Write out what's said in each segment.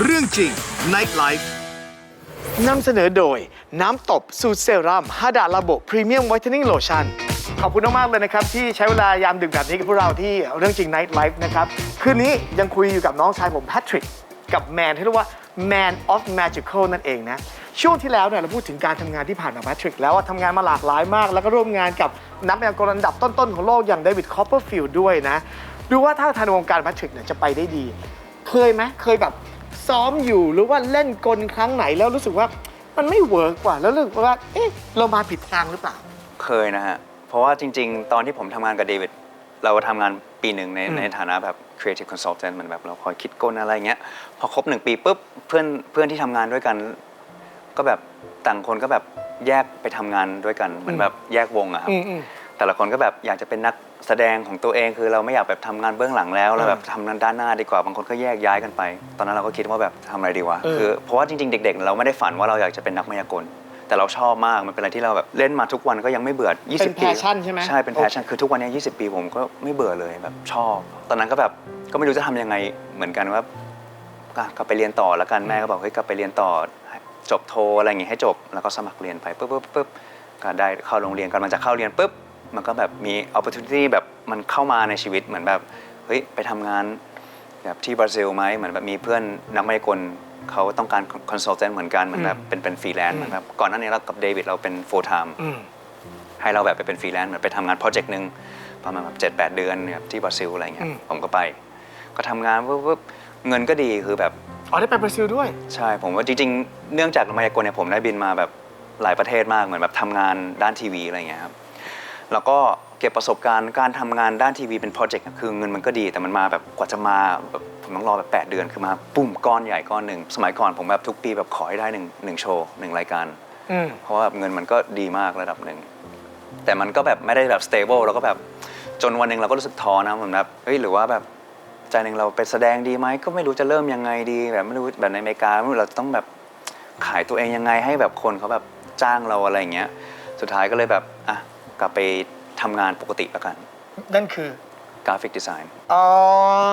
เรื่องจริง Night Life นำเสนอโดยน้ำตบสูตรเซรั่มฮาดาลาโบพรีเมียมไวท์เทนนิ่งโลชั่นขอบคุณมากๆเลยนะครับ ที่ใช้เวลายามดึกแบบนี้กับพวกเราที่เรื่องจริง Night Life นะครับ คืนนี้ยังคุยอยู่กับน้องชายผมแพทริกกับแมนที่เรียกว่า Man of Magical นั่นเองนะ ช่วงที่แล้วเนี่ยเราพูดถึงการทำงานที่ผ่านมาแพทริกแล้วว่าทำงานมาหลากหลายมาก แล้วก็ร่วมงานกับนักพยากรณ์อันดับต้นๆของโลกอย่างเดวิดคอปเปอร์ฟิลด์ด้วยนะ ดูว่าถ้าทางวงการแพทริกเนี่ยจะไปได้ดี เคยไหมเคยแบบ ซ้อมอยู่หรือว่าเล่นกลครั้งไหนแล้วรู้สึกว่ามันไม่เวิร์กกว่า แล้วรู้สึกว่าเอ๊ะเรามาผิดทางหรือเปล่า เคยนะฮะ เพราะว่าจริง ๆ ตอนที่ผมทำงานกับเดวิด เราทำงานปีหนึ่งในอืมในฐานะแบบ creative consultant เหมือนแบบเราคอยคิดกลอะไรเงี้ย พอครบหนึ่งปีปุ๊บเพื่อนเพื่อนที่ทำงานด้วยกัน ก็แบบต่างคนก็แบบแยกไปทำงานด้วยกัน เหมือนแบบแยกวงอะครับ อืมอืม แต่ละคนก็แบบอยากจะเป็นนักแสดงของตัวเอง คือเราไม่อยากแบบทำงานเบื้องหลังแล้วเราแบบทำงานด้านหน้าดีกว่าบางคนก็แยกย้ายกันไป ตอนนั้นเราก็คิดว่าแบบทำอะไรดีวะเออ คือเพราะว่าจริงๆ เด็ก ๆ เราไม่ได้ฝันว่าเราอยากจะเป็นนักมายากล แต่เราชอบมากมันเป็นอะไรที่เราแบบเล่นมาทุกวันก็ยังไม่เบื่อเป็น20ปี passion ใช่ไหมใช่เป็นโอเคแพชชั่นคือทุกวันนี้20 ปีผมก็ไม่เบื่อเลยแบบชอบ ตอนนั้นก็แบบก็ไม่รู้จะทำยังไงเหมือนกันว่าอะกลับไปเรียนต่อแล้วกันแม่ก็บอกเฮ้ยกลับไปเรียนต่อจบโทอะไรอย่างงี้ให้จบแล้วก็สมัครเรียนไปปุ๊บปุ๊บปุ๊บก็ได้เข้าโรงเรียนกำลังจะเข้าเรียนปุ๊บ มันก็แบบมี opportunity แบบมันเข้ามาในชีวิตเหมือนแบบเฮ้ยไปทำงานแบบที่บราซิลไหมเหมือนแบบมีเพื่อนนักมายากลเขาต้องการ consultant เหมือนกันเหมือนแบบเป็นเป็นฟรีแลนซ์เหมือนแบบก่อนหน้านี้เรากับเดวิดเราเป็น full time อืมให้เราแบบไปเป็นฟรีแลนซ์เหมือนไปทำงานโปรเจกต์หนึ่งประมาณแบบเจ็ดแปดเดือนเนี่ยที่บราซิลอะไรเงี้อืยมผมก็ไป ก็ทำงานปุ๊บปุ๊บเงินก็ดีคือแบบอ๋อได้ไปบราซิลด้วย ใช่ผมว่าจริงๆ เนื่องจากมายากลเนี่ยผมได้บินมาแบบหลายประเทศมากเหมือนแบบทำงานด้านทีวีอะไรเงี้ยครับ แล้วก็เก็บประสบการณ์การทำงานด้านทีวีเป็นโปรเจกต์คือเงินมันก็ดี แต่มันมาแบบกว่าจะมาแบบผมต้องรอแบบ 8 เดือนคือมาปุ้มก้อนใหญ่ก้อนหนึ่งสมัยก่อนผมแบบทุกปีแบบขอให้ได้หนึ่งหนึ่งโชว์หนึ่งรายการ อืม เพราะว่าเงินมันก็ดีมากระดับหนึ่ง แต่มันก็แบบไม่ได้แบบ stable แล้วก็แบบจนวันหนึ่งเราก็รู้สึกท้อนะเหมือนแบบเฮ้ยหรือว่าแบบใจหนึ่งเราไปแสดงดีไหมก็ไม่รู้จะเริ่มยังไงดี แบบไม่รู้แบบในอเมริกาไม่รู้เราต้องแบบขายตัวเองยังไงให้แบบคนเขาแบบจ้างเราอะไรอย่างเงี้ย สุดท้ายก็เลยแบบอะ กลับไปทำงานปกติแล้วกันนั่นคือกราฟิกดีไซน์ อ๋อ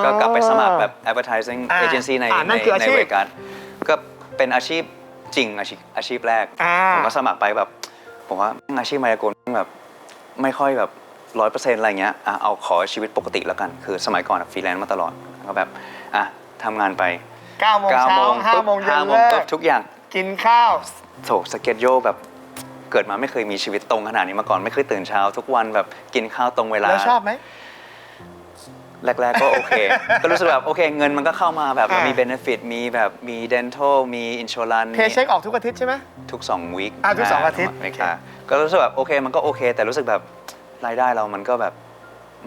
ก็กลับไปสมัครแบบ advertising อ่า agency ในอ่านั่ในนคืออาในชีพเวกัสก็เป็นอาชีพจริงอาชีพอาชีพแรก อ่า ผมก็สมัครไปแบบ ผมว่าอาชีพมายากลแบบไม่ค่อยแบบร้อยเปอร์เซ็นต์อะไรเงี้ยอะเอาขอชีวิตปกติแล้วกัน คือสมัยก่อนฟรีแลนซ์มาตลอดก็แบบอะทำงานไป9โมงเช้า9 5โมงเย็นห้าโมงเลิปุ๊บกทุกอย่าง กินข้าว โถสเก็ตโยแบบ เกิดมาไม่เคยมีชีวิตตรงขนาดนี้มาก่อนไม่เคยตื่นเช้า ทุกวันแบบกินข้าวตรงเวลา แล้วชอบไหม แรกๆก็โอเค ก็รู้สึกแบบโอเค เงินมันก็เข้ามาแบบอ่ามี มีเบนฟิตมีแบบมี dental มีอินช r รันเพย์เช็คออกทุกอาทิตย์ใช่ไหม ทุก2วีคอ่าทุกสองอาทิตย์โอเคก็รู้สึกแบบโอเคมันก็โอเค แต่รู้สึกแบบรายได้เรามันก็แบบ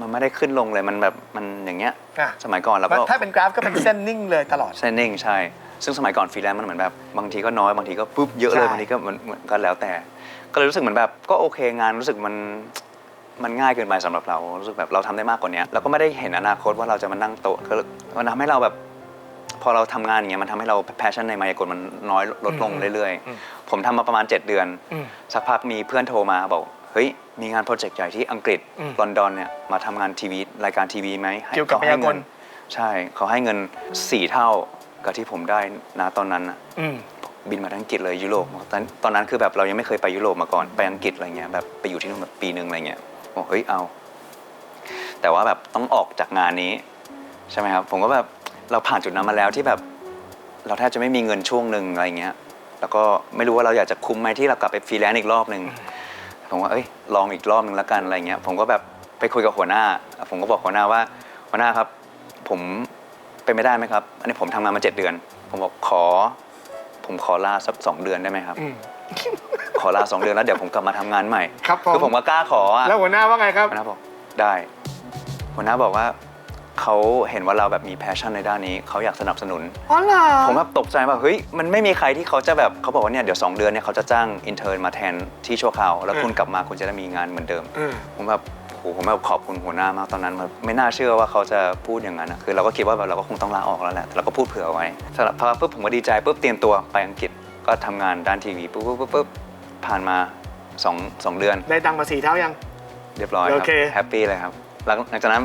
มันไม่ได้ขึ้นลงเลยมันแบบมันอย่างเงี้ยอะสมัยก่อนเราก็ ถ้าเป็นกราฟก็เป็นเส้นนิ่งเลยตลอด เซนนิ่งใช่ ซึ่งสมัยก่อนฟรีแลนซ์มันเหมือนแบบ บางทีก็น้อย บางทีก็ปุ๊บเยอะเลย ใช่ บางทีก็เหมือนเหมือนก็แล้วแต่ ก็เลยรู้สึกเหมือนแบบก็โอเคงานรู้สึกมันมันง่ายเกินไปสำหรับเรารู้สึกแบบเราทำได้มากกว่านี้แล้วก็ไม่ได้เห็นอนาคตว่าเราจะมานั่งโต๊ะก็มันทำให้เราแบบพอเราทำงานอย่างเงี้ยมันทำให้เราแพชชั่นในมายากลมันน้อยลดลงอืมเรื่อยอืมๆผมทำมาประมาณ 7 เดือนอืมสักพักมีเพื่อนโทรมาบอกเฮ้ยมีงานโปรเจกต์ใหญ่ที่อังกฤษอืมลอนดอนเนี่ยมาทำงานทีวีรายการทีวีไหมให้เกี่ยวกับขให้มายากลเงินใช่เขาให้เงิน 4 เท่ากับที่ผมได้นะตอนนั้นน่ะอืม บินมาทั้งอังกฤษเลยยุโรปตอนตอนนั้นคือแบบเรายังไม่เคยไปยุโรปมาก่อนไปอังกฤษอะไรเงี้ยแบบไปอยู่ที่นู่นแบบปีหนึ่งอะไรเงี้ยบอกเฮ้ยเอา แต่ว่าแบบต้องออกจากงานนี้ใช่ไหมครับผมก็แบบเราผ่านจุดนั้นมาแล้วที่แบบ เราแทบจะไม่มีเงินช่วงหนึ่งอะไรเงี้ย แล้วก็ไม่รู้ว่าเราอยากจะคุ้มไหมที่เรากลับไปฟรีแลนซ์อีกรอบหนึ่งผมว่าเอ้ยลองอีกรอบหนึ่งแล้วกันอะไรเงี้ยผมก็แบบไปคุยกับหัวหน้า ผมก็บอกหัวหน้าว่าหัวหน้าครับ ผมเป็นไม่ได้ไหมครับ อันนี้ผมทำงานมาเจ็ดเดือน ผมบอกขอ ผมขอลาสักสองเดือนได้ไหมครับ อืม ขอลาสองเดือนแล้วเดี๋ยวผมกลับมาทำงานใหม่ครับผมคือผมก็กล้าขออะแล้วหัวหน้าว่าไงครับ หัวหน้าบอกได้ หัวหน้าบอกว่าเขาเห็นว่าเราแบบมีแพชชั่นในด้านนี้เขาอยากสนับสนุน อ๋อเหรอ ผมแบบตกใจว่าเฮ้ยมันไม่มีใครที่เขาจะแบบเขาบอกว่าเนี่ยเดี๋ยว2เดือนเนี่ยเขาจะจ้างอินเทอร์มาแทนที่ชั่วคราวแล้วคุณกลับมาคุณจะได้มีงานเหมือนเดิม อืม ผมแบบ โหผมแบบขอบคุณหัวหน้ามากตอนนั้นแบบไม่น่าเชื่อว่าเขาจะพูดอย่างนั้นนะคือเราก็คิดว่าแบบเราก็คงต้องลาออกแล้วแหละแต่เราก็พูดเผื่อไว้สำหรับพอปุ๊บผมก็ดีใจปุ๊บเตรียมตัวไปอังกฤษก็ทำงานด้านทีวีปุ๊บปุ๊บปุ๊บปุ๊บผ่านมาสองสองเดือน ได้ตังค์มาสี่เท่ายัง เรียบร้อยคโอรับเค แฮปปี้เลยครับหลังหลังจากนั้น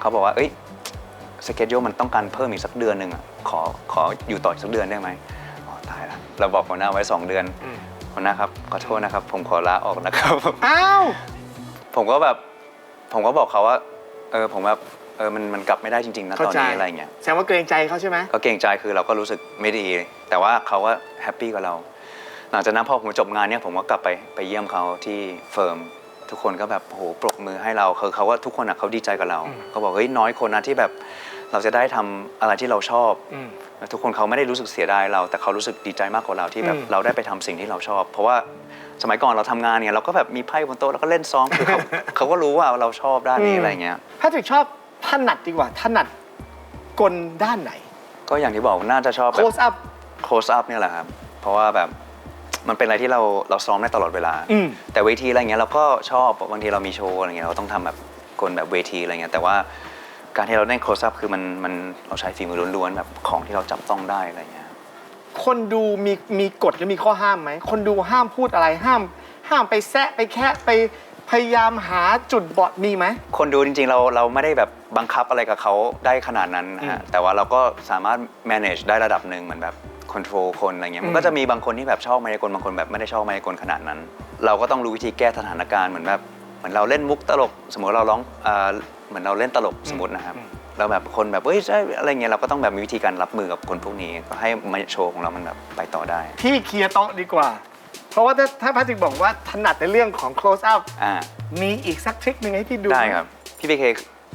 เขาบอกว่า เอ้ยสเกจโยมันต้องการเพิ่มอีกสักเดือนหนึ่งอะขอขออยู่ต่ออีกสักเดือนได้ไหมอ๋อตายละเราบอกหัวหน้าไว้ 2 เดือนอืมหัวหน้าครับขอโทษนะครับ ผมขอลาออกนะครับ อ้าว ผมก็แบบ ผมก็บอกเขาว่า เออผมแบบเออมันมันกลับไม่ได้จริงๆนะเข้าตอนใจนี้อะไรเงี้ยแสดงว่าเกรงใจเขาใช่ไหมก็เกรงใจคือเราก็รู้สึกไม่ดี แต่ว่าเขาก็แฮปปี้กับเรา หลังจากนั้นพอผมจบงานเนี่ยผมก็กลับไปไปเยี่ยมเขาที่เฟิร์มทุกคนก็แบบโอ้โหปรบมือให้เราคือเขาว่าทุกคนอะเขาดีใจกับเราเขาบอกเฮ้ยน้อยคนนะที่แบบ เราจะได้ทำอะไรที่เราชอบอืมแล้วทุกคนเขาไม่ได้รู้สึกเสียดายเรา แต่เขารู้สึกดีใจมากกว่าเราที่แบบอืมเราได้ไปทำสิ่งที่เราชอบ เพราะว่าสมัยก่อนเราทำงานเนี่ยเราก็แบบมีไพ่บนโต๊ะแล้วก็เล่นซ้อมคือเขาเขาก็รู้ว่าเราชอบด้านนี้อะไรเงี้ยแพทริกชอบถนัดดีกว่าถนัดกลด้านไหน ก็อย่างที่บอกน่าจะชอบแบบ close up close up เนี่ยแหละครับเพราะว่าแบบมันเป็นอะไรที่เราเราซ้อมได้ตลอดเวลาอืมแต่เวทีอะไรเงี้ยเราก็ชอบบางทีเรามีโชว์อะไรเงี้ยเราต้องทำแบบกลแบบเวทีอะไรเงี้ยแต่ว่า การที่เราได้ close up คือมันมันเราใช้ฝีมือล้วนๆแบบของที่เราจับต้องได้อะไรเงี้ยคนดูมีมีกฎหรือมีข้อห้ามไหม คนดูห้ามพูดอะไรห้าม ห้ามไปแซะไปแคะไปพยายามหาจุดบอดมีไหม คนดูจริงๆเราเราไม่ได้แบบบังคับอะไรกับเขาได้ขนาดนั้นนะฮะอืมแต่ว่าเราก็สามารถ manage ได้ระดับหนึ่งเหมือนแบบ control คนอะไรเงี้ยอืมมันก็จะมีบางคนที่แบบชอบมายากลบางคนแบบไม่ได้ชอบมายากลขนาดนั้น เราก็ต้องรู้วิธีแก้สถานการณ์เหมือนแบบเหมือนเราเล่นมุกตลก สมมติเราร้องเอ่อ เหมือนเราเล่นตลกสมมตินะครับแล้วแบบคนแบบเฮ้ยใช่อะไรเงี้ยเราก็ต้องแบบมีวิธีการรับมือกับคนพวกนี้ก็ให้มาโชว์ของเรามันแบบไปต่อได้ ที่เคลียร์โต๊ะดีกว่า เพราะว่าถ้าถ้าแพทริกบอกว่าถนัดในเรื่องของ close up อ่ามีอีกสักทริคหนึ่งให้พี่ดูได้ครับพี่พีเค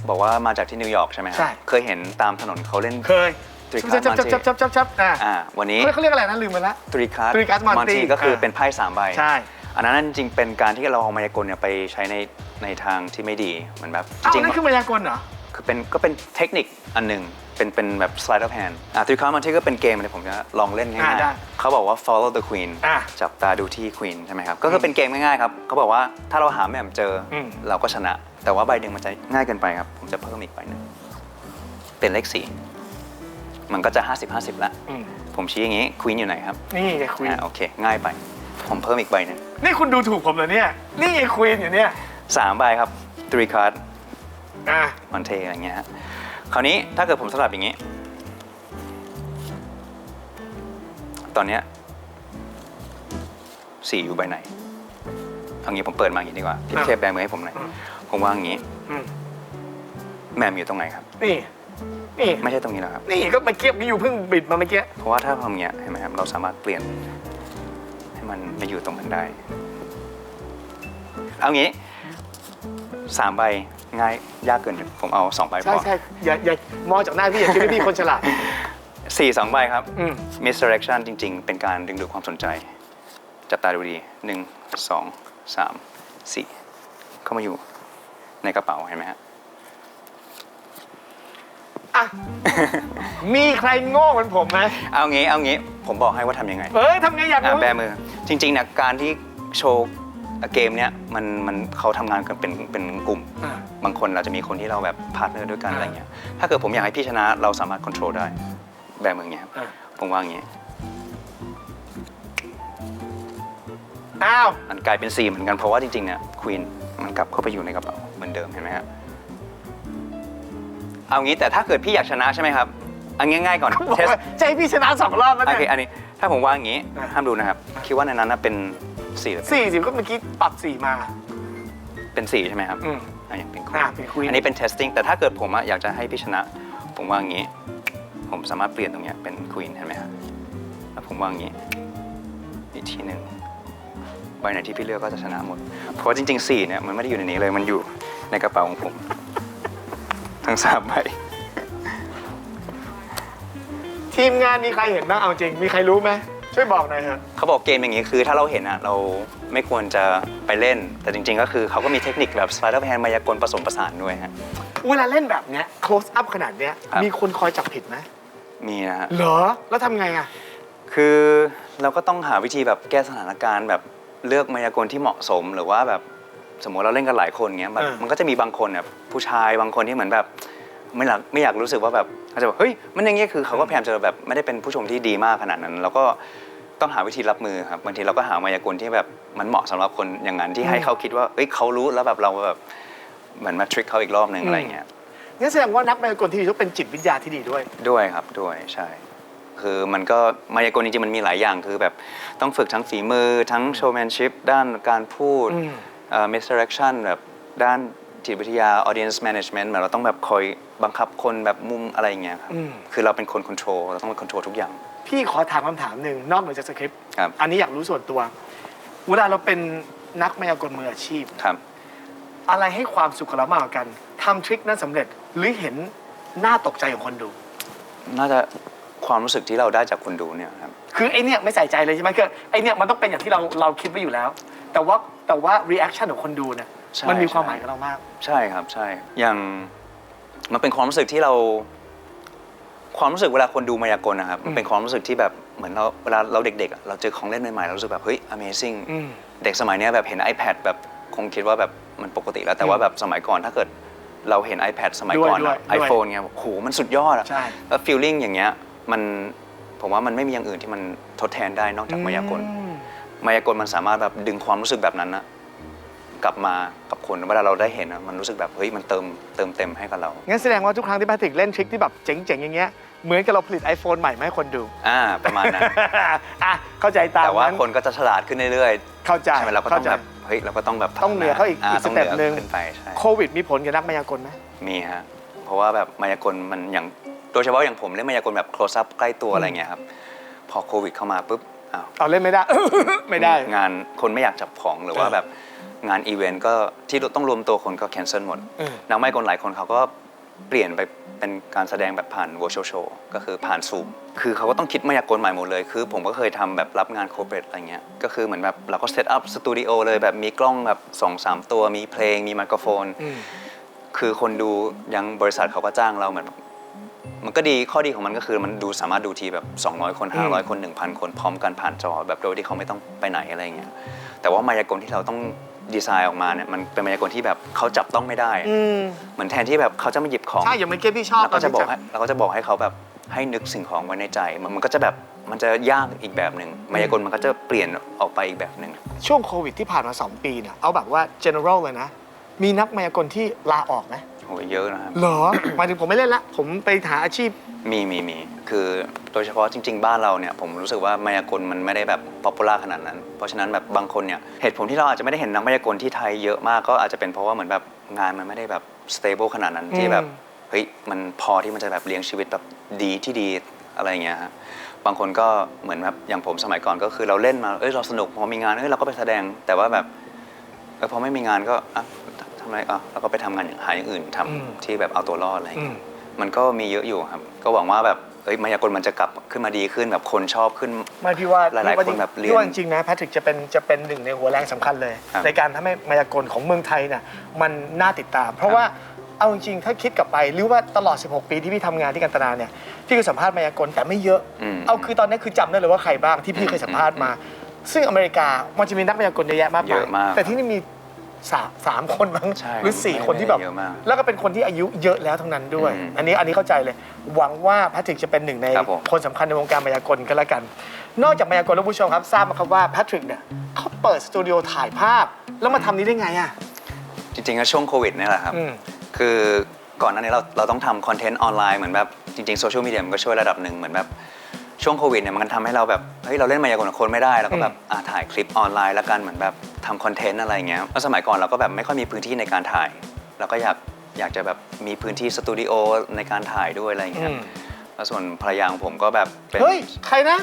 บอกว่ามาจากที่นิวยอร์กใช่ไหมครัใช่เคยเห็นตามถนนเขาเล่นเคยตรีจัคาบร์จับจับจับจับจับอ่าอ่าวันนี้เขาเรียกอะไรนะลืมไปละตรีคัสตรีคัส Monty มอนตีก็คืออ่าเป็นไพ่สามใบใช่ อันนั้นจริงๆเป็นการที่เราเอามายากลเนี่ยไปใช้ในในทางที่ไม่ดีเหมือนแบบจอ้าวริงนั่นคือมายากลเหรอ ๆคือเป็นก็เป็นเทคนิคอันหนึ่งเป็นเป็นแบบ slide of hand อ่าตรีคัสมอนตีก็เป็นเกมเลยผมจะลองเล่นง่าอ่ายได้ๆเขาบอกว่า follow the queen อะจับตาดูที่ queen ใช่ไหมครับ ก็คือเป็นเกมง่ายๆครับเขาบอกว่าถ้าเราหาแม่มเจออม เราก็ชนะ แต่ว่าใบหนึ่งมันจะง่ายเกินไปครับ ผมจะเพิ่มอีกใบหนึ่งเป็นเลขสี่มันก็จะ 50 50ละอืมผมชี้อย่างนี้ queen อยู่ไหนครับ นี่ไงควีนอ่าโอเค ง่ายไป ผมเพิ่มอีกใบหนึ่ง นี่คุณดูถูกผมเหรอเนี่ย นี่ไงควีนอยู่เนี่ย สามใบครับ three card อะมันเทอะไรเงี้ยฮะคราวนี้ถ้าเกิดผมสลับอย่างนี้ ตอนเนี้ยสี่อยู่ใบไหนเอางี้ผมเปิดมาอย่างนี้ดีกว่าพี่เทพแบมือให้ผมหน่อยผมวางอย่างนี้ อืมแมมอยู่ตรงไหนครับ นี่ นี่ ไม่ใช่ตรงนี้แล้วครับ นี่ก็เมื่อกี้นี่อยู่เพิ่งบิดมาเมื่อกี้ เพราะว่าถ้าทำอย่างเงี้ยเห็นไหมครับเราสามารถเปลี่ยน ให้มันมาอยู่ตรงนั้นได้เอางี้สามใบง่ายยากเกิน ผมเอาสองใบพใช่อใช่อย่าอย่ามองจากหน้าพี่อย่าคิดว่าพี่คนฉลาด สี่สองใบครับ อืม misdirection จริง ๆ เป็นการดึงดูดความสนใจ จับตาดูดีหนึ่งสองสามสี่เข้ามาอยู่ในกระเป๋าเห็นไหมฮะ อะ มีใครโง่เหมือนผมไหมเอางี้เอางี้ผมบอกให้ว่าทำยังไงเอ้ยทำไงอยากอะรู้แบมือ จริงๆเนี่ยการที่โชว์เกมเนี้ยมันมันเขาทำงานกันเป็นเป็นกลุ่ม อะบางคนเราจะมีคนที่เราแบบพาร์ทเนอร์ด้วยกันอ่าอะไรเงี้ยถ้าเกิดผมอยากให้พี่ชนะเราสามารถควบคุมได้แบบมืออย่างเงี้ยครับอะ ผมวางอย่างเงี้ยอ้าว มันกลายเป็นซีเหมือนกันเพราะว่าจริงๆเนี่ยควีนมันกลับเข้าไปอยู่ในกระเป๋าเหมือนเดิมเห็นไหมครับเอางี้แต่ถ้าเกิดพี่อยากชนะใช่ไหมครับเอาง่ายๆก่อนบอกเทสว่าจะให้พี่ชนะสองรอบแล้วโอเคเนี่ย อันนี้ถ้าผมวางอย่างงี้อะห้ามดูนะครับ คิดว่าในนั้นน่ะเป็นสี่หรือเป็นสี่สิบก็เมื่อกี้ปรับสี่มา เป็นสี่ใช่ไหมครับอืมอะอย่างเป็นควีอะเป็น queen อันนี้เป็น testing แต่ถ้าเกิดผมอะอยากจะให้พี่ชนะ ผมวางอย่างงี้ ผมสามารถเปลี่ยนตรงเนี้ยเป็นควีนเห็นไหมครับแล้วผมวางอย่างงี้อีกทีหนึ่งใบไหนที่พี่เลือกก็จะชนะหมด เพราะว่าจริงๆสี่เนี่ยมันไม่ได้อยู่ในนี้เลยมันอยู่ในกระเป๋าของผม ทั้งสามใบ ทีมงานมีใครเห็นบ้างเอาจริง มีใครรู้ไหมช่วยบอกหน่อยเถอะเขาบอกเกมอย่างนี้คือถ้าเราเห็นอะเราไม่ควรจะไปเล่น แต่จริง ๆ ก็คือเขาก็มีเทคนิคแบบ sleight of hand มายากลผสมผสานด้วยฮะ เวลาเล่นแบบเนี้ย close up ขนาดเนี้ยครับ มีคนคอยจับผิดไหมมีนะฮะ เหรอ แล้วทำไงอะ คือเราก็ต้องหาวิธีแบบแก้สถานการณ์แบบเลือกมายากลที่เหมาะสมหรือว่าแบบสมมติเราเล่นกันหลายคนเงี้ยแบบเออมันก็จะมีบางคนแบบผู้ชายบางคนที่เหมือนแบบ ไม่อยากไม่อยากรู้สึกว่าแบบเขาจะแบบเฮ้ยมันอย่างเงี้ยคือเขาก็พยายามจะแบบไม่ได้เป็นผู้ชมที่ดีมากขนาดนั้นแล้วก็ต้องหาวิธีรับมือครับบางทีเราก็หามายากลที่แบบมันเหมาะสำหรับคนอย่างนั้นที่ให้เขาคิดว่าเอ้ยเขารู้แล้วแบบเราแบบเหมือนมาทริคเขาอีกรอบหนึ่งอะไรเงี้ยงั้นแสดงว่านักมายากลที่ดีต้องเป็นจิตวิทยาที่ดีด้วย ด้วยครับด้วยใช่ คือมันก็มายากลจริงๆมันมีหลายอย่างคือแบบต้องฝึกทั้งฝีมือทั้งโชว์แมนชิพด้านการพูดอืมเอ่อ misdirection แบบด้าน จิตวิทยา audience management เหมือนเราต้องแบบคอยบังคับคนแบบมุมอะไรอย่างเงี้ยครับอืมคือเราเป็นคน control เราต้องเป็น control ทุกอย่าง พี่ขอถามคำถามหนึ่งนอกเหนือจากสคริปต์ครับ อันนี้อยากรู้ส่วนตัว เวลาเราเป็นนักมายากลมืออาชีพ ครับ อะไรให้ความสุขกับเรามากกว่ากันทำทริคนั้นสำเร็จหรือเห็นหน้าตกใจของคนดู น่าจะความรู้สึกที่เราได้จากคนดูเนี่ยครับ คือไอเนี่ยไม่ใส่ใจเลยใช่ไหมคือไอเนี่ยมันต้องเป็นอย่างที่เราเราคิดไว้อยู่แล้ว แต่ว่าแต่ว่า reaction ของคนดูเนี่ย ใช่มันมีความใช่หมายกับเรามาก ใช่ครับใช่ อย่างมันเป็นความรู้สึกที่เรา ความรู้สึกเวลาคนดูมายากลนะครับ มันเป็นความรู้สึกที่แบบเหมือนเราเวลาเราเด็กๆอะเราเจอของเล่นใหม่ๆเรารู้สึกแบบเฮ้ย amazing อืม เด็กสมัยเนี้ยแบบเห็น iPad แบบคงคิดว่าแบบมันปกติแล้วแต่ว่าแบบสมัยก่อนถ้าเกิดเราเห็น iPad สมัยก่อนด้วยอะด้วย iPhone เงี้ยโอ้โหมันสุดยอดอะใช่ แล้ว feeling อย่างเงี้ยมันผมว่ามันไม่มีอย่างอื่นที่มันทดแทนได้นอกจากมายากล อืม มายากลมันสามารถแบบดึงความรู้สึกแบบนั้นนะ กลับมากับคนเวลาเราได้เห็นอะมันรู้สึกแบบเฮ้ยมันเติมเติมเต็มให้กับเรา งั้นแสดงว่าทุกครั้งที่แพทริกเล่นทริคที่แบบเจ๋งๆอย่างเงี้ยเหมือนกับเราผลิต iPhone ใหม่มาให้คนดู อ่าประมาณนั้น อะเข้าใจตามแต่ว่านั้นคนก็จะฉลาดขึ้นเรื่อยเข้าใจๆใช่ไหมเราก็ต้องเข้าใจ แบบเฮ้ยเราก็ต้องแบบต้องเหนือเขาอีกาอีกสต้องเต็ปเหนือหนึ่งขึ้นไปใช่ โควิดมีผลกับนักมายากลไหม มีฮะ เพราะว่าแบบมายากลมันอย่างโดยเฉพาะอย่างผมเล่นมายากลแบบ close up ใกล้ตัวอะไรเงี้ยครับ พอโควิดเข้ามาปุ๊บอ้าวเอาเล่นไม่ได้ ไม่ได้ งานคนไม่อยากจับของหรือว่าเออแบบ งานอีเวนต์ก็ที่ต้องรวมตัวคนก็แคนเซิลหมดเออนักมายากลหลายคนเขาก็เปลี่ยนไปเป็นการแสดงแบบผ่าน virtual show ก็คือผ่านซูมคือเขาก็ต้องคิดมายากลใหม่หมดเลย คือผมก็เคยทำแบบรับงานโคเปรตอะไรเงี้ย ก็คือเหมือนแบบเราก็เซตอัพสตูดิโอเลยแบบมีกล้องแบบสองสามตัวมีเพลงมีไมโครโฟนอืมคือคนดูยังบริษัทเขาก็จ้างเราเหมือนแบบมันก็ดีข้อดีของมันก็คือมันดูสามารถดูทีแบบ 200 คน 500 คน 1,000 คนพร้อมกันผ่านจอแบบโดยที่เขาไม่ต้องไปไหนอะไรเงี้ยแต่ว่ามายากลที่เราต้อง ดีไซน์ออกมาเนี่ยมันเป็นมายากลที่แบบเขาจับต้องไม่ได้ อืม เหมือนแทนที่แบบเขาจะมาหยิบของใช่อย่างเมื่อกี้พี่ชอบเราก็จะตนบอที่กให้เราก็จะบอกให้เขาแบบให้นึกสิ่งของไว้ในใจ มันมันก็จะแบบมันจะยากอีกแบบหนึ่งมายากลมันก็จะเปลี่ยนออกไปอีกแบบหนึ่ง ช่วงโควิดที่ผ่านมา 2 ปีเนี่ยเอาแบบว่า general เลยนะ มีนักมายากลที่ลาออกไหมโหเยอะนะครับ เหรอ หมายถึงผมไม่เล่นละ ผมไปหาอาชีพ มีมีมีคือ โดยเฉพาะจริง ๆ บ้านเราเนี่ยผมรู้สึกว่ามายากลมันไม่ได้แบบป๊อปปูล่าขนาดนั้น เพราะฉะนั้นแบบบางคนเนี่ยเหตุผลที่เราอาจจะไม่ได้เห็นนักมายากลที่ไทยเยอะมากก็อาจจะเป็นเพราะว่าเหมือนแบบงานมันไม่ได้แบบสเตเบิลขนาดนั้นที่แบบอืมเฮ้ยมันพอที่มันจะแบบเลี้ยงชีวิตแบบดีที่ดีอะไรอย่างเงี้ยฮะบางคนก็เหมือนแบบอย่างผมสมัยก่อนก็คือเราเล่นมาเอ้ยเราสนุกพอมีงานเอ้ยเราก็ไปแสดงแต่ว่าแบบเออพอไม่มีงานก็อะทำอะไรอะเราก็ไปทำงานอย่างหาอย่างอื่นทำอืมที่แบบเอาตัวรอดอะไรอย่างอืเงี้มยมันก็มีเยอะอยู่ครับ ก็หวังว่าแบบ เอ้ยมายากลมันจะกลับขึ้นมาดีขึ้นแบบคนชอบขึ้น ไม่พี่ว่าหลายๆพี่ว่คนแบบเรียนพี่ว่าจริงๆนะแพทริกจะเป็นจะเป็นหนึ่งในหัวแรงสำคัญเลยครับในการทำให้มายากลของเมืองไทยเนี่ยมันน่าติดตาม เพราะว่าเอาจริงๆถ้าคิดกลับไปหรือว่าตลอด 16 ปีที่พี่ทำงานที่กันตนาเนี่ยพี่เคยสัมภาษณ์มายากลแต่ไม่เยอะมเอาคือตอนนี้คือจำได้เลยว่าใครบ้างที่พี่เคยสัมภาษณ์มา ซึ่งอเมริกามันจะมีนักมายากลเยอะแยะมากเยมายอะมากแต่ที่นี่มี สามสามคนมั้งใช่หรือสี่ไม่คนที่แบบเยอะมากแล้วก็เป็นคนที่อายุเยอะแล้วทั้งนั้นด้วย อืมอันนี้อันนี้เข้าใจเลย หวังว่าแพทริกจะเป็นหนึ่งในครับผม คนสำคัญในวงการมายากลก็แล้วกัน นอกจากมายากลแล้วผู้ชมครับทราบมาครับว่าแพทริกเนี่ยเขาเปิดสตูดิโอถ่ายภาพ แล้วมาทำนี้ได้ไงอะ จริงๆก็ช่วงโควิดเนี่ยแหละครับ อืม คือก่อนหน้านี้เราเราต้องทำคอนเทนต์ออนไลน์เหมือนแบบจริงๆโซเชียลมีเดียมันก็ช่วยระดับหนึ่งเหมือนแบบ ช่วงโควิดเนี่ยมันทำให้เราแบบเฮ้ยเราเล่นมายากลกับคนไม่ได้เราก็แบบอะถ่ายคลิปออนไลน์แล้วกันเหมือนแบบทำคอนเทนต์อะไรอย่างเงี้ยแล้วสมัยก่อนเราก็แบบไม่ค่อยมีพื้นที่ในการถ่าย เราก็อยากอยากจะแบบมีพื้นที่สตูดิโอในการถ่ายด้วยอะไรอย่างเงี้ยอืมแล้วส่วนภรรยาของผมก็แบบเป็นเฮ้ย ใครนะ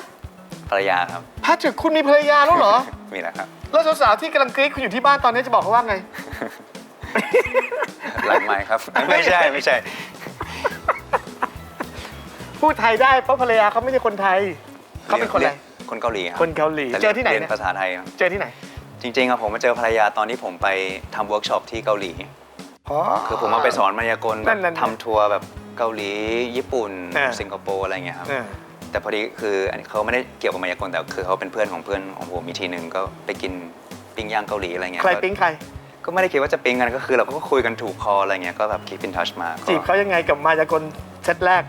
ภรรยาครับแพทริกคุณมีภรรยาแล้วเหรอ มีแล้วครับ แล้วสาวๆที่กำลังกรี๊ดคุณอยู่ที่บ้านตอนนี้จะบอกเขาว่าไง หลังไม้ครับ ไม่ใช่ไม่ใช่ พูดไทยได้เพราะภรรยาเขาไม่ใช่คนไทย เขาเป็นคนอะไร คนเกาหลีรับคนเกาหลีแต่เจอที่ไหนรียเนี่ยภาษาไทยครับเจอที่ไหน จริงๆอะผมมาเจอภรรยาตอนที่ผมไปทำเวิร์กช็อปที่เกาหลี อ๋อ คือผมมาไปสอนมายากลแบนั่บนๆๆทำทัวร์แบบเกาหลี ญี่ปุ่นเออสิงคโปร์อะไรเงี้ยครับ เออแต่พอดีคืออันนี้เขาไม่ได้เกี่ยวกับมายากลแต่คือเขาเป็นเพื่อนของเพื่อนของผมมีทีหนึ่งก็ไปกินปิ้งย่างเกาหลีอะไรเงี้ยใครก็ปิ๊งใคร ก็ไม่ได้คิดว่าจะปิ้งกันก็คือเราก็คุยกันถูกคออะไรเงี้ยก็แบบ keep in touch มาก็จีบเขายังไงกับมายากลเซตแรก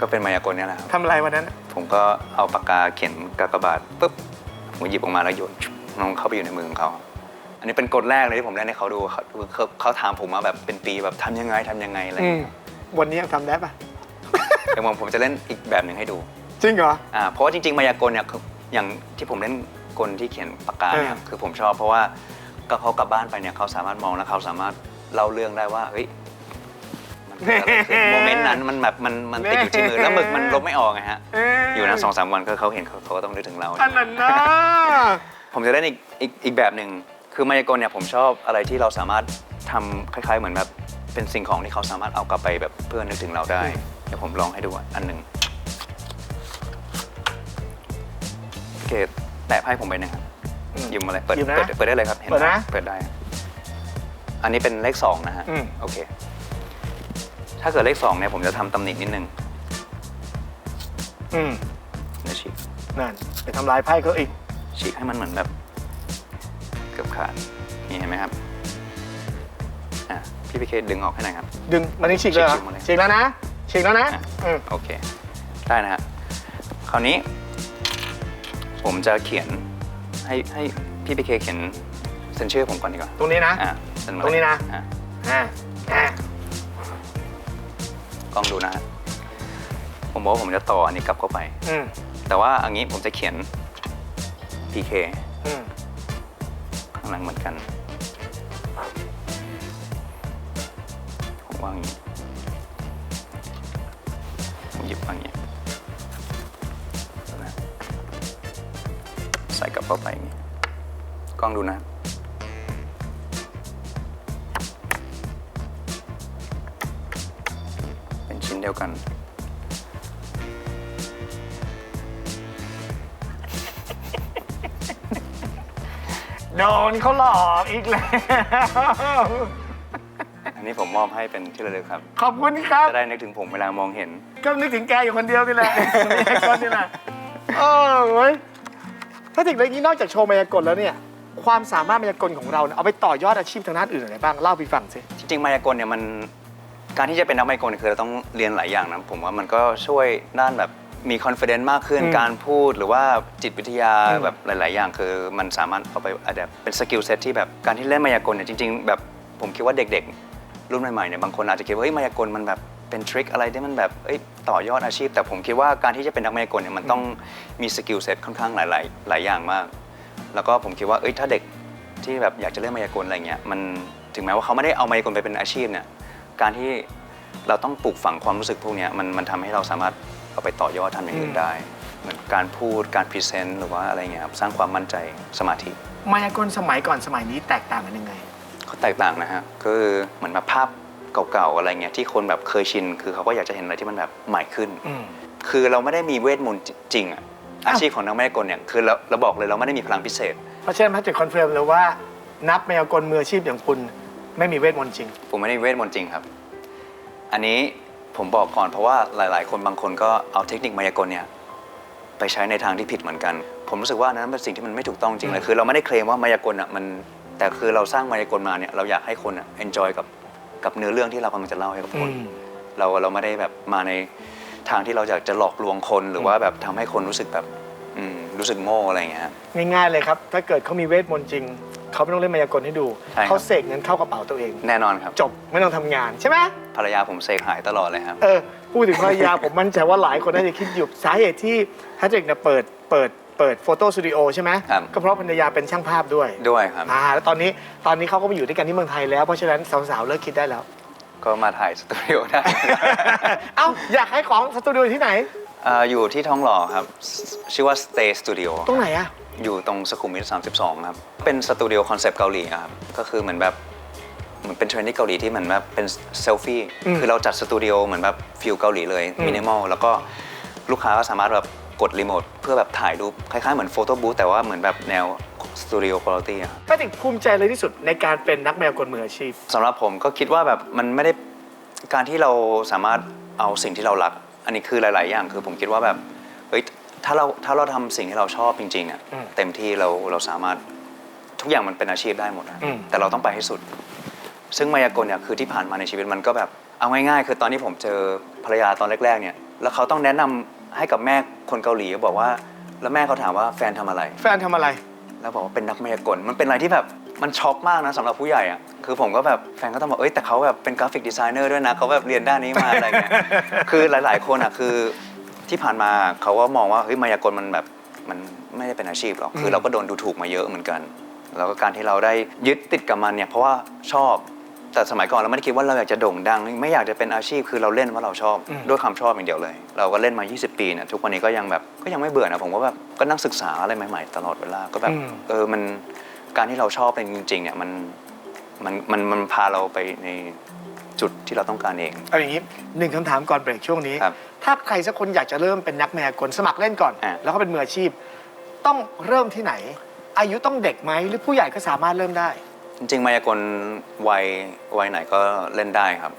ก็เป็นมายากลเนี่ยแหละครับ ทำอะไรวันนั้น ผมก็เอาปากกาเขียนกากบาทปุ๊บผมหยิบออกมาแล้วโยนน้องเข้าไปอยู่ในมือของเขา อันนี้เป็นกฎแรกเลยที่ผมเล่นให้เขาดูเขาเขาเขาถามผมมาแบบเป็นปีแบบทำยังไงทำยังไงอะไรอืมเงี้ยวันนี้ยังทำได้ปะเดี๋ยวผมผมจะเล่นอีกแบบหนึ่งให้ดูจริงเหรอ อ่าเพราะว่าจริงๆมายากลเนี่ยคืออย่างที่ผมเล่นกลที่เขียนปากกาเนี่ยอ่าคือผมชอบเพราะว่าก็เขากลับบ้านไปเนี่ยเขาสามารถมองแล้วเขาสามารถเล่าเรื่องได้ว่าเฮ้ย โมเมนต์นั้นมันแบบมันมันติดอยู่ที่มือแล้วหมึกมันลบไม่ออกไงฮะเอยู่นั้นสองสามวันก็เขาเห็นเขาเขาก็ต้องนึกถึงเราอันนั้นนะผมจะเล่นอีกอีกอีกแบบหนึ่งคือมายากลเนี่ยผมชอบอะไรที่เราสามารถทำคล้าย ๆ เหมือนแบบเป็นสิ่งของที่เขาสามารถเอากลับไปแบบเพื่อนึกถึงเราได้เดี๋ยวผมลองให้ดูอันหนึ่งโอเคแตะไพ่ผมไปนะครับอืมหยิบมาเลยเปิดหยิบนะเปิดเปิดได้เลยครับห็เปิดนะไหมเปิดได้ อันนี้เป็นเลขสองนะฮะอืม โอเค ถ้าเกิดเลขสองเนี่ยผมจะทำตำหนินิดนึงอืมเดี๋ยวฉีกนั่นไปทำลายไพ่เขาอีก ฉีกให้มันเหมือนแบบ เกือบขาดนี่เห็นไหมครับอะพี่พีเคดึงออกให้หน่อยครับ ดึงมันนี่ฉีกเลยเหรอฉีกหมดเลยฉีกแล้วนะฉีกแล้วนะอะ อืมโอเค ได้นะฮะคราวนี้ ผมจะเขียนให้ให้พี่พีเคเขียนเซ็นชื่อผมก่อนดีกว่าตรงนี้นะ อะเซ็มาเลยตรงนี้นะ อ่อ่าอ่า กล้องดูนะฮะผมบอกว่าผมจะต่ออันนี้กลับเข้าไป อืมแต่ว่าอันนี้ผมจะเขียน PK อืมข้างหลังเหมือนกัน ผมวางอย่างนี้ ผมหยิบวางอย่างนี้แล้วนะใส่กลับเข้าไปอย่างนี้ กล้องดูนะ เป็นชิ้นเดียวกัน โดนเขาหลอกอีกแล้ว อันนี้ผมมอบให้เป็นที่ระลึกครับ ขอบคุณครับ จะได้นึกถึงผมเวลามองเห็น ก็นึกถึงแกอยู่คนเดียวนี่แหละไม่ใช่คนนี่แหละเออเว้ยถ้าถึงเรื่องนี้นอกจากโชว์มายากลแล้วเนี่ย ความสามารถมายากลของเราเนี่ยเอาไปต่อยอดอาชีพทางด้านอื่นอะไรบ้าง เล่าพี่ฟังสิ จริงๆ มายากลเนี่ยมัน การที่จะเป็นนักมายากลเนี่ยคือเราต้องเรียนหลายอย่างนะผมว่ามันก็ช่วยด้านแบบมีคอนฟ idence มากขึ้นอืมการพูดหรือว่าจิตวิทยาอืมแบบหลาย ๆ อย่างคือมันสามารถเอาไปอาจจะเป็นสกิลเซ็ตที่แบบการที่เล่นมายากลเนี่ยจริง ๆ แบบผมคิดว่าเด็ก ๆ รุ่นใหม่ ๆ เนี่ยบางคนอาจจะคิดว่าเฮ้ยมายากลมันแบบเป็นทริคอะไรที่มันแบบเอ้ยต่อยอดอาชีพ แต่ผมคิดว่าการที่จะเป็นนักมายากลเนี่ยมันต้องมีสกิลเซ็ตค่อนข้างหลาย ๆ หลายอย่างมาก แล้วก็ผมคิดว่าเอ้ยถ้าเด็กที่แบบอยากจะเล่นมายากลอะไรเงี้ยมันถึงแม้ว่าเขาไม่ได้เอามายากลไปเป็นอาชีพเนี่ย การที่เราต้องปลูกฝังความรู้สึกพวกเนี้ยมันมันทำให้เราสามารถเอาไปต่อยอดทำอย่างอื่อืนมได้ เหมือนการพูดการพรีเซนต์หรือว่าอะไรเงี้ยครับสร้างความมั่นใจสมาธิ มายากลสมัยก่อนสมัยนี้แตกต่างกันยังไงเขาแตกต่างนะฮะก็คือเหมือนแบบภาพเก่าๆอะไรเงี้ยที่คนแบบเคยชิน คือเขาก็อยากจะเห็นอะไรที่มันแบบใหม่ขึ้น อืม คือเราไม่ได้มีเวทมนต์จริงๆอะอ้าวอาชีพของนักมายากลเนี่ยคือเราเราบอกเลยเราไม่ได้มีพลังพิเศษ เพราะฉะนั้นพัชจะคอนเฟิร์มเลยว่า นับมายากลมืออาชีพอย่างคุณ ไม่มีเวทมนต์จริง ผมไม่ได้มีเวทมนต์จริงครับ อันนี้ผมบอกก่อนเพราะว่าหลาย ๆ คนบางคนก็เอาเทคนิคมายากลเนี่ยไปใช้ในทางที่ผิดเหมือนกัน ผมรู้สึกว่าอันนั้นเป็นสิ่งที่มันไม่ถูกต้องจริงเลยคือ เราไม่ได้เคลมว่ามายากลอะมันแต่คือเราสร้างมายากลมาเนี่ยเราอยากให้คนอะ enjoy กับกับเนื้อเรื่องที่เรากำลังจะเล่าให้กับคน อืม เราเราไม่ได้แบบมาในทางที่เราอยากจะหลอกลวงคนหรือว่าแบบทำให้คนรู้สึกแบบ อืมรู้สึกโง่อะไรอย่างเงี้ยฮะง่ายๆเลยครับ ถ้าเกิดเขามีเวทมนต์จริง เขาไม่ต้องเล่นมายากลให้ดู ใช่ครับ เขาเสกเงินเข้ากระเป๋าตัวเอง แน่นอนครับ จบไม่ต้องทำงานใช่ไหมภรรยาผมเสกหายตลอดเลยครับ เออพูดถึงภรรยา ผมมั่นใจว่าหลายคนน่าจะคิดอยู่สาเหตุที่แพทริกเนี่ยเปิดเปิดเปิดโฟโต้สตูดิโอใช่ไหมครับ ก็เพราะภรรยาเป็นช่างภาพด้วยด้วยครับ อ่าแล้วตอนนี้ตอนนี้เขาก็มาอยู่ด้วยกันที่เมืองไทยแล้วเพราะฉะนั้นสาวๆเลิกคิดได้แล้ว ก็มาถ่ายสตูดิโอได้ เอ้าอยากให้ของสตูดิโอที่ไหน เอ่ออยู่ที่ท้องหล่อครับ ชื่อว่า Stay Studio ตรงไหนอะอยู่ตรงสุขุมวิท32 ครับ เป็นสตูดิโอคอนเซปต์เกาหลีอะครับ ก็คือเหมือนแบบเหมือนเป็นเทรนด์ที่เกาหลีที่เหมือนแบบเป็นเซลฟี่ คือเราจัดสตูดิโอเหมือนแบบฟิลเกาหลีเลยมินิมอล แล้วก็ลูกค้าก็สามารถแบบกดรีโมทเพื่อแบบถ่ายรูปคล้ายๆเหมือนโฟโต้บูธแต่ว่าเหมือนแบบแนวสตูดิโอคุณภาพอะแพทริกภูมิใจเลยที่สุดในการเป็นนักมายากลมืออาชีพสำหรับผมก็คิดว่าแบบมันไม่ได้การที่เราสามารถเอาสิ่งที่เรารัก อันนี้คือหลาย ๆ อย่างคือผมคิดว่าแบบเฮ้ยถ้าเราถ้าเราทำสิ่งที่เราชอบจริง ๆ อะ อืมเต็มที่เราเราสามารถทุกอย่างมันเป็นอาชีพได้หมดอะอืม แต่เราต้องไปให้สุด ซึ่งมายากลเนี่ยคือที่ผ่านมาในชีวิตมันก็แบบเอาง่าย ๆ คือตอนที่ผมเจอภรรยาตอนแรก ๆ เนี่ย แล้วเขาต้องแนะนำให้กับแม่คนเกาหลีบอกว่า แล้วแม่เขาถามว่าแฟนทำอะไร แฟนทำอะไร แล้วบอกว่าเป็นนักมายากลมันเป็นอะไรที่แบบ มันช็อกมากนะสำหรับผู้ใหญ่อะคือผมก็แบบแฟนก็ต้องบอกเอ้ยแต่เขาแบบเป็นกราฟิกดีไซเนอร์ด้วยนะเขาแบบเรียนด้านนี้มาอะไรเงี้ยคือหลาย ๆ คนอะคือที่ผ่านมาเขาก็มองว่าเฮ้ยมายากลมันแบบมันไม่ได้เป็นอาชีพหรอกคือเราก็โดนดูถูกมาเยอะเหมือนกัน แล้วก็การที่เราได้ยึดติดกับมันเนี่ยเพราะว่าชอบแต่สมัยก่อนเราไม่ได้คิดว่าเราอยากจะโด่งดัง ไม่อยากจะเป็นอาชีพคือเราเล่นเพราะเราชอบอืมด้วยความชอบอย่างเดียวเลย เราก็เล่นมา 20 ปีเนี่ยทุกวันนี้ก็ยังแบบก็ยังไม่เบื่อนะผมก็แบบก็นั่งศึกษาอะไรใหม่ ๆ ตลอดเวลาก็แบบอืมเออมัน การที่เราชอบเป็นจริงๆเนี่ยมันมันมันมันพาเราไปในจุดที่เราต้องการเอง เอาอย่างนี้หนึ่งคำถามก่อนเบรกช่วงนี้ ครับถ้าใครสักคนอยากจะเริ่มเป็นนักมายากลสมัครเล่นก่อน อะ แล้วก็เป็นมืออาชีพ ต้องเริ่มที่ไหน อายุต้องเด็กไหมหรือผู้ใหญ่ก็สามารถเริ่มได้ จริงๆมายากลวัยวัยไหนก็เล่นได้ครับ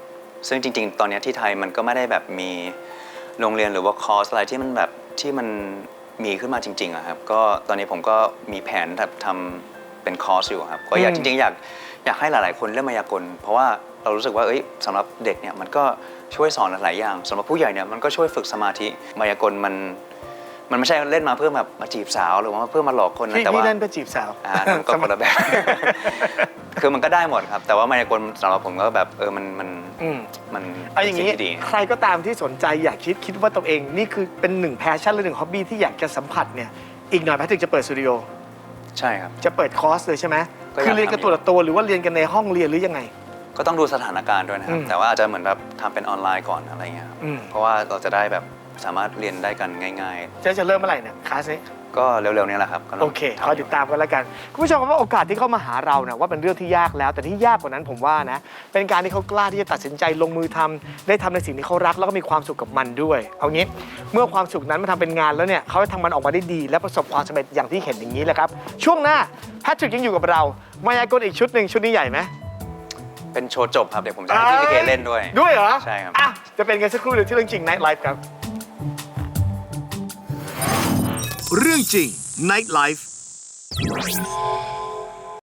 ซึ่งจริง ๆ ตอนเนี้ยที่ไทยมันก็ไม่ได้แบบมีโรงเรียนหรือว่าคอร์สอะไรที่มันแบบที่มันมีขึ้นมาจริงๆอะครับก็ตอนนี้ผมก็มีแผนแบบทำ เป็นคอร์สอยู่ครับก็อยากอืจมริงๆอยากอยากให้หลายๆ คนเล่นมายากล เพราะว่าเรารู้สึกว่าเอ้ยสำหรับเด็กเนี่ยมันก็ช่วยสอนหลายๆอย่างสำหรับผู้ใหญ่เนี่ยมันก็ช่วยฝึกสมาธิมายากลมันมันไม่ใช่เล่นมาเพื่อแบบมาจีบสาวหรือว่าเพื่อมาหลอกคนนะพี่แต่พี่ว่าเล่นเพื่อจีบสาวอ่านั่นก็คนละแบบคือมันก็ได้หมดครับ แต่ว่ามายากลสำหรับผมก็แบบเออมันมันอืมมันเอาอย่างนี้นี้ดีใครก็ตามที่สนใจอยากคิดคิดว่าตัวเอง นี่คือเป็นหนึ่งแพชชั่นหรือหนึ่งฮ็อบบี้ที่อยากจะสัมผัสเนี่ยอีกหน่อยแพทริกจะเปิดสตูดิโอ ใช่ครับ จะเปิดคอร์สเลยใช่ไหมก็อยากคือเรียนกันทำตัวละตัวหรือว่าเรียนกันในห้องเรียนหรือยังไง ก็ต้องดูสถานการณ์ด้วยนะครับ อืมแต่ว่าอาจจะเหมือนแบบทำเป็นออนไลน์ก่อนอะไรเงี้ยครับอืม เพราะว่าเราจะได้แบบสามารถเรียนได้กันง่าย จะจะเริ่มเมื่อไหร่เนี่ยคลาสนี้ๆ ก็เร็วๆนี้แหละครับกำลังโอเคทำคอยติดตามกันแล้วกัน คุณผู้ชมครับว่าโอกาสที่เข้ามาหาเราเนี่ยว่าเป็นเรื่องที่ยากแล้ว แต่ที่ยากกว่านั้นผมว่านะ เป็นการที่เขากล้าที่จะตัดสินใจลงมือทำได้ทำในสิ่งที่เขารักแล้วก็มีความสุขกับมันด้วย เอางี้ เมื่อความสุขนั้นมาทำเป็นงานแล้วเนี่ยเขาจะทำมันออกมาได้ดี และประสบความสำเร็จอย่างที่เห็นอย่างนี้แหละครับ ช่วงหน้าแพทริกยังอยู่กับเรา มายากลอีกชุดหนึ่งชุดนี้ใหญ่ไหม เป็นโชว์จบครับ เดี๋ยวผมจะให้พี่พีเคเล่นด้วย ด้วยเหรอใช่ครับ อะจะเป็นกันสักครู่เดี๋ยวที่เรื่องจริง Night Life ครับ เรื่องจริง Night Life